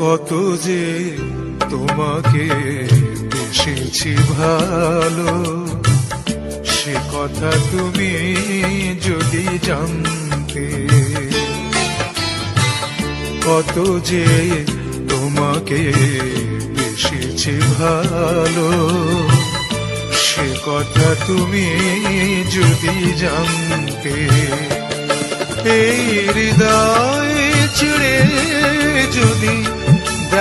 কত যে তোমাকে বেসেছি ভালো, সে কথা তুমি যদি জানতে, কত যে তোমাকে বেসেছি ভালো, সে কথা তুমি যদি জানতে হৃদয় চিড়ে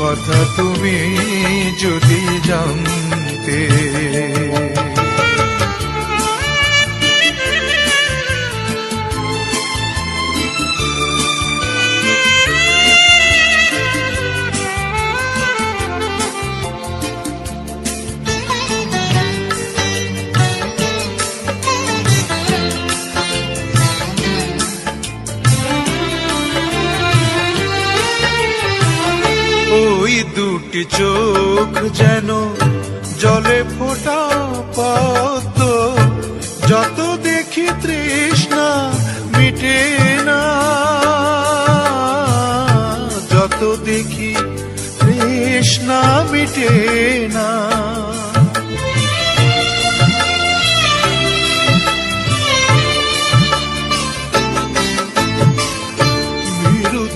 কথা তুমি যদি জানতে। ওই দুটি চোখ যেন জলে ফোটা পদ্ম। যত দেখি তৃষ্ণা মিটে না। যত দেখি তৃষ্ণা মিটে না।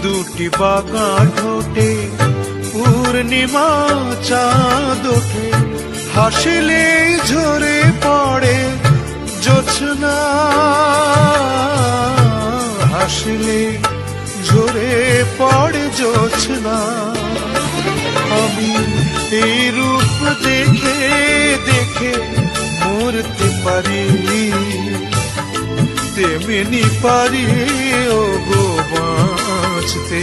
দুটি ঠোঁটে পূর্ণিমা চাঁদ ওঠে হাসিলে ঝরে পড়ে জোছনা হাসিলে ঝরে পড়ে জোছনা আমি এই রূপ দেখে দেখে মরতে পারি। তেমনি পারি ও গো বাঁচতে।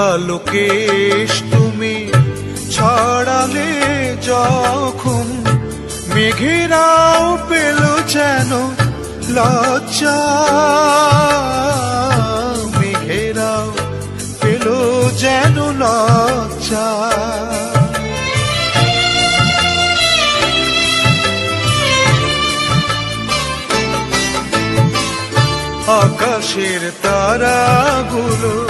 ওই কালো কেশ তুমি ছড়ালে যখন মেঘেরাও পেল যেন লজ্জা, মেঘেরাও পেল যেন লজ্জা। আকাশের তারাগুলো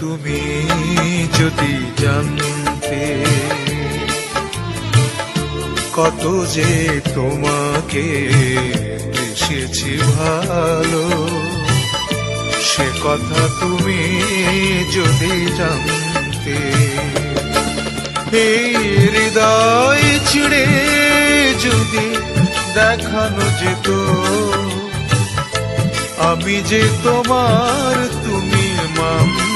তুমি যদি জানতে কত যে তোমাকে এসেছি ভালো, সে কথা তুমি যদি জানতে এই হৃদয় ছিড়ে যদি দেখানো যেত, আমি যে তোমার তুমি মানতে